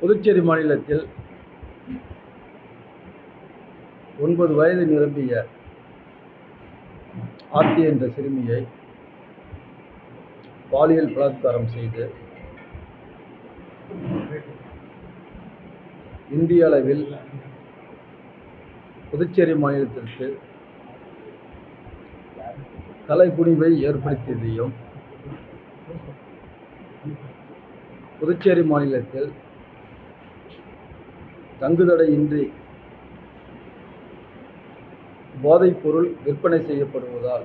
புதுச்சேரி மாநிலத்தில் ஒன்பது வயது நிரம்பிய ஆர்த்தி என்ற சிறுமியை பாலியல் பலாத்காரம் செய்து இந்திய அளவில் புதுச்சேரி மாநிலத்திற்கு கலைக்குடிவை ஏற்படுத்தியதையும் புதுச்சேரி மாநிலத்தில் தங்குதடையின்றி போதைப்பொருள் விற்பனை செய்யப்படுவதால்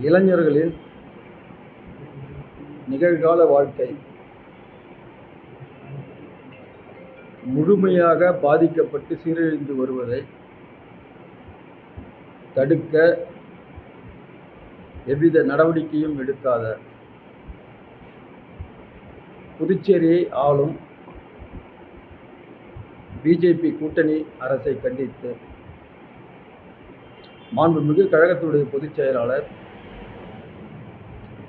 இளைஞர்களின் நிகழ்கால வாழ்க்கை முழுமையாக பாதிக்கப்பட்டு சீரழிந்து வருவதை தடுக்க எவ்வித நடவடிக்கையும் எடுக்காத புதுச்சேரியை ஆளும் பிஜேபி கூட்டணி அரசை கண்டித்து மாண்புமிகு கழகத்துடைய பொதுச் செயலாளர்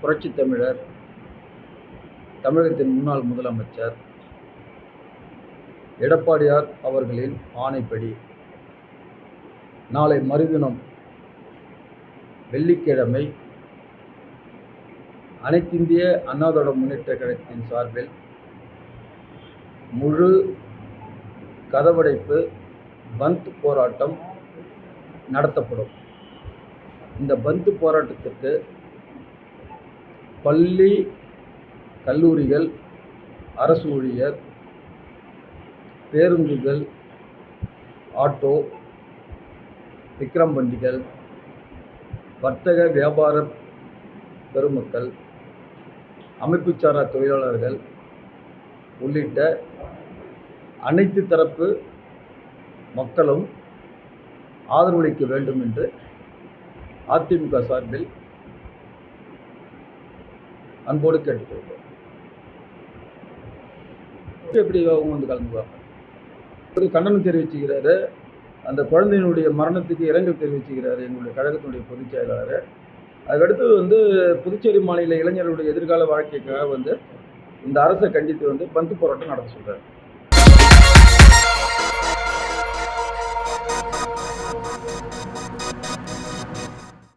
புரட்சித் தமிழர் தமிழகத்தின் முன்னாள் முதலமைச்சர் எடப்பாடியார் அவர்களின் ஆணைப்படி நாளை மறுதினம் வெள்ளிக்கிழமை அனைத்திந்திய அண்ணாதோட முன்னேற்ற கழகத்தின் சார்பில் முழு கதவடைப்பு பந்த் போராட்டம் நடத்தப்படும். இந்த பந்த் போராட்டத்திற்கு பள்ளி கல்லூரிகள் அரசு ஊழியர் பேருந்துகள் ஆட்டோ விக்ரம் வண்டிகள் வர்த்தக வியாபார பெருமக்கள் அமைப்புச்சாரா தொழிலாளர்கள் உள்ளிட்ட அனைத்து தரப்பு மக்களும் ஆதரவளிக்க வேண்டும் என்று அதிமுக சார்பில் அன்போடு கேட்டுக்கொள்கிறோம். எப்படி அவங்க வந்து கலந்துக்குவாங்க ஒரு கண்டனம் தெரிவிச்சுக்கிறாரு. அந்த குழந்தையினுடைய மரணத்துக்கு இரங்கல் தெரிவிச்சுக்கிறாரு எங்களுடைய கழகத்தினுடைய பொதுச் செயலாளர். அதுக்கடுத்து வந்து புதுச்சேரி மாநில இளைஞர்களுடைய எதிர்கால வாழ்க்கைக்காக வந்து இந்த அரசை கண்டித்து வந்து பந்து போராட்டம் நடத்த சொல்கிறார்